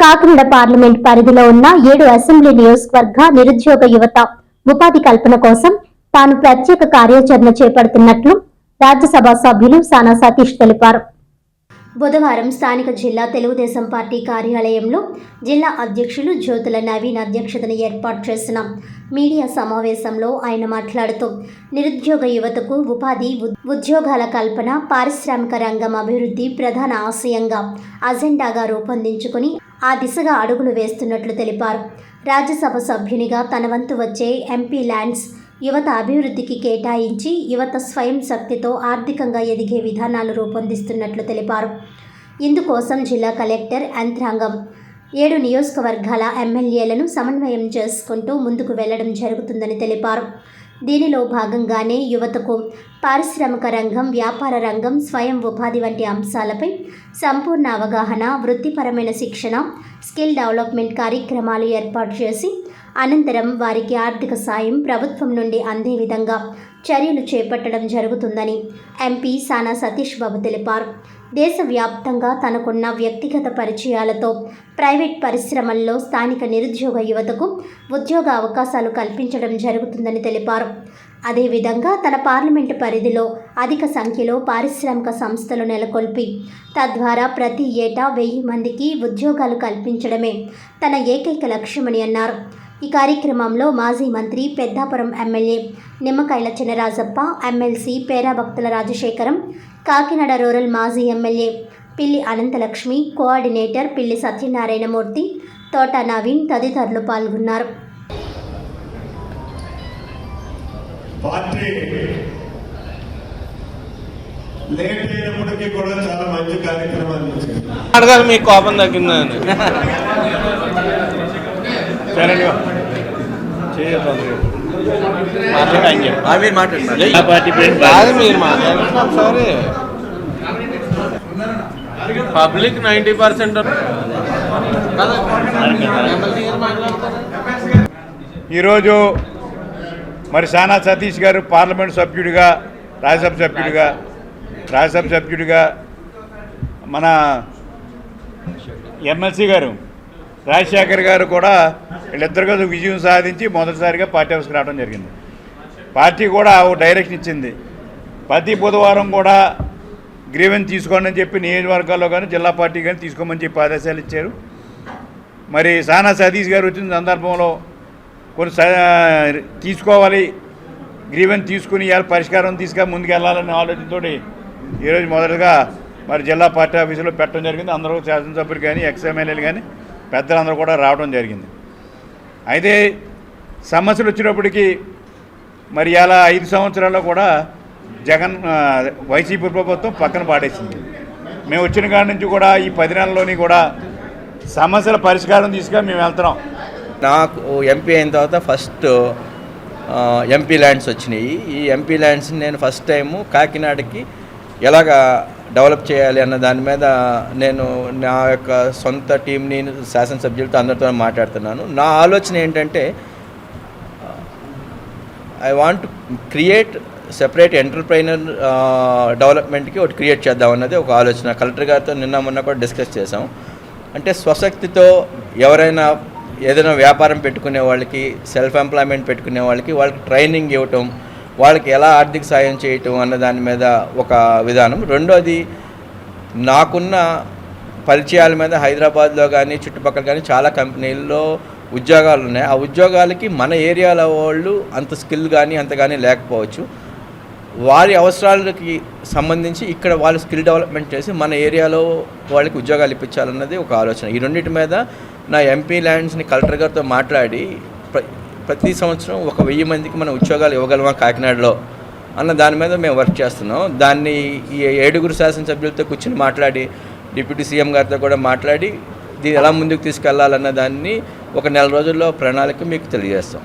Kakinada parliament పరిధిలో ఉన్న ఏడు అసెంబ్లీ నియోజకవర్గ నిరుద్యోగ యువత ఉపాధి కల్పన కోసం తాను ప్రత్యేక కార్యాచరణ చేపడుతున్నట్లు రాజ్యసభ సభ్యులు సానా సతీష్ తెలిపారు. బుధవారం స్థానిక జిల్లా తెలుగుదేశం పార్టీ కార్యాలయంలో జిల్లా అధ్యక్షులు జ్యోతుల నవీన్ అధ్యక్షతన ఏర్పాటు చేసిన మీడియా సమావేశంలో ఆయన మాట్లాడుతూ నిరుద్యోగ యువతకు ఉపాధి ఉద్యోగాల కల్పన పారిశ్రామిక రంగం అభివృద్ధి ప్రధాన ఆశయంగా అజెండాగా రూపొందించుకుని ఆ దిశగా అడుగులు వేస్తున్నట్లు తెలిపారు. రాజ్యసభ సభ్యునిగా తన వంతు వచ్చే ఎంపీ ల్యాండ్స్ యువత అభివృద్ధికి కేటాయించి యువత స్వయం శక్తితో ఆర్థికంగా ఎదిగే విధానాలు రూపొందిస్తున్నట్లు తెలిపారు. ఇందుకోసం జిల్లా కలెక్టర్ యంత్రాంగం ఏడు నియోజకవర్గాల ఎమ్మెల్యేలను సమన్వయం చేసుకుంటూ ముందుకు వెళ్ళడం జరుగుతుందని తెలిపారు. దీనిలో భాగంగానే యువతకు పారిశ్రామిక రంగం వ్యాపార రంగం స్వయం ఉపాధి వంటి అంశాలపై సంపూర్ణ అవగాహన వృత్తిపరమైన శిక్షణ స్కిల్ డెవలప్మెంట్ కార్యక్రమాలు ఏర్పాటు చేసి అనంతరం వారికి ఆర్థిక సాయం ప్రభుత్వం నుండి అందే విధంగా చర్యలు చేపట్టడం జరుగుతుందని ఎంపీ సానా సతీష్ బాబు తెలిపారు. దేశవ్యాప్తంగా తనకున్న వ్యక్తిగత పరిచయాలతో ప్రైవేట్ పరిశ్రమల్లో స్థానిక నిరుద్యోగ యువతకు ఉద్యోగ అవకాశాలు కల్పించడం జరుగుతుందని తెలిపారు. అదేవిధంగా తన పార్లమెంటు పరిధిలో అధిక సంఖ్యలో పారిశ్రామిక సంస్థలు నెలకొల్పి తద్వారా ప్రతి ఏటా వెయ్యి మందికి ఉద్యోగాలు కల్పించడమే తన ఏకైక లక్ష్యమని అన్నారు. ఈ కార్యక్రమంలో మాజీ మంత్రి Peddapuram MLA Nimmakayala Chinarajappa MLC Perabhaktula Rajasekharam Kakinada rural మాజీ ఎమ్మెల్యే పిల్లి అనంతలక్ష్మి కోఆర్డినేటర్ పిల్లి సత్యనారాయణమూర్తి తోట నవీన్ తదితరులు పాల్గొన్నారు. పార్టీ లేట్ అయినప్పటికీ కూడా చాలా మంచి కార్యక్రమాలు అడగాలి మీ కోపం తగ్గిందని. సరేగా మీరు మాట్లాడండి. పార్టీ కాదు మీరు మాట్లాడండి. ఒకసారి. పబ్లిక్ నైంటీ పర్సెంట్ ఈరోజు మరి సానా సతీష్ గారు పార్లమెంట్ సభ్యుడిగా రాజ్యసభ సభ్యుడిగా రాజ్యసభ సభ్యుడిగా మన ఎమ్మెల్సీ గారు రాజశేఖర్ గారు కూడా వీళ్ళిద్దరు కలిసి విజయం సాధించి మొదటిసారిగా పార్టీ హౌస్కి రావడం జరిగింది. పార్టీ కూడా ఓ డైరెక్షన్ ఇచ్చింది. ప్రతి బుధవారం కూడా గ్రీవెన్ తీసుకోండి అని చెప్పి నియోజకవర్గాల్లో కానీ జిల్లా పార్టీ కానీ తీసుకోమని చెప్పి ఆదేశాలు ఇచ్చారు. మరి సానా సతీష్ గారు వచ్చిన సందర్భంలో కొన్ని తీసుకోవాలి. గ్రీవెన్ తీసుకుని ఇవాళ పరిష్కారం తీసుకొని ముందుకు వెళ్ళాలనే ఆలోచనతో ఈరోజు మొదటగా మరి జిల్లా పార్టీ ఆఫీసులో పెట్టడం జరిగింది. అందరూ శాసనసభ్యులు కానీ ఎక్స్ ఎమ్మెల్యేలు కానీ పెద్దలందరూ కూడా రావడం జరిగింది. అయితే సమస్యలు వచ్చినప్పటికీ మరి ఇలా ఐదు సంవత్సరాల్లో కూడా జగన్ వైసీపీ ప్రభుత్వం పక్కన పాడేసింది. మేము వచ్చిన కాడి నుంచి కూడా ఈ పది నెలల్లోని కూడా సమస్యల పరిష్కారం తీసుకొని మేము వెళ్తున్నాం. నాకు ఎంపీ అయిన తర్వాత ఫస్ట్ ఎంపీ ల్యాండ్స్ వచ్చినాయి. ఈ ఎంపీ ల్యాండ్స్ని నేను ఫస్ట్ టైము కాకినాడకి ఎలాగ డెవలప్ చేయాలి అన్న దాని మీద నేను నా యొక్క సొంత టీంని శాసనసభ్యులతో అందరితో మాట్లాడుతున్నాను. నా ఆలోచన ఏంటంటే I want create separate entrepreneur డెవలప్మెంట్కి ఒకటి క్రియేట్ చేద్దాం అన్నది ఒక ఆలోచన. కలెక్టర్ గారితో నిన్న మొన్న కూడా డిస్కస్ చేసాం అంటే స్వశక్తితో ఎవరైనా ఏదైనా వ్యాపారం పెట్టుకునే వాళ్ళకి సెల్ఫ్ ఎంప్లాయ్మెంట్ పెట్టుకునే వాళ్ళకి వాళ్ళకి ట్రైనింగ్ ఇవ్వటం వాళ్ళకి ఎలా ఆర్థిక సాయం చేయటం అన్న దాని మీద ఒక విధానం. రెండోది నాకున్న పరిచయాల మీద హైదరాబాద్లో కానీ చుట్టుపక్కల కానీ చాలా కంపెనీల్లో ఉద్యోగాలు ఉన్నాయి. ఆ ఉద్యోగాలకి మన ఏరియాలో వాళ్ళు అంత స్కిల్ కానీ అంత కానీ లేకపోవచ్చు. వారి అవసరాలకి సంబంధించి ఇక్కడ వాళ్ళు స్కిల్ డెవలప్మెంట్ చేసి మన ఏరియాలో వాళ్ళకి ఉద్యోగాలు ఇప్పించాలన్నది ఒక ఆలోచన. ఈ రెండింటి మీద నా ఎంపీ ల్యాండ్స్ని కలెక్టర్ గారితో మాట్లాడి ప్ర- ప్రతి సంవత్సరం ఒక వెయ్యి మందికి మనం ఉద్యోగాలు ఇవ్వగలమా కాకినాడలో అన్న దాని మీద మేము వర్క్ చేస్తున్నాం. దాన్ని ఈ ఏడుగురు శాసనసభ్యులతో కూర్చుని మాట్లాడి డిప్యూటీ సీఎం గారితో కూడా మాట్లాడి దీన్ని ఎలా ముందుకు తీసుకెళ్ళాలన్న దాన్ని ఒక నెల రోజుల్లో ప్రణాళిక మీకు తెలియజేస్తాం.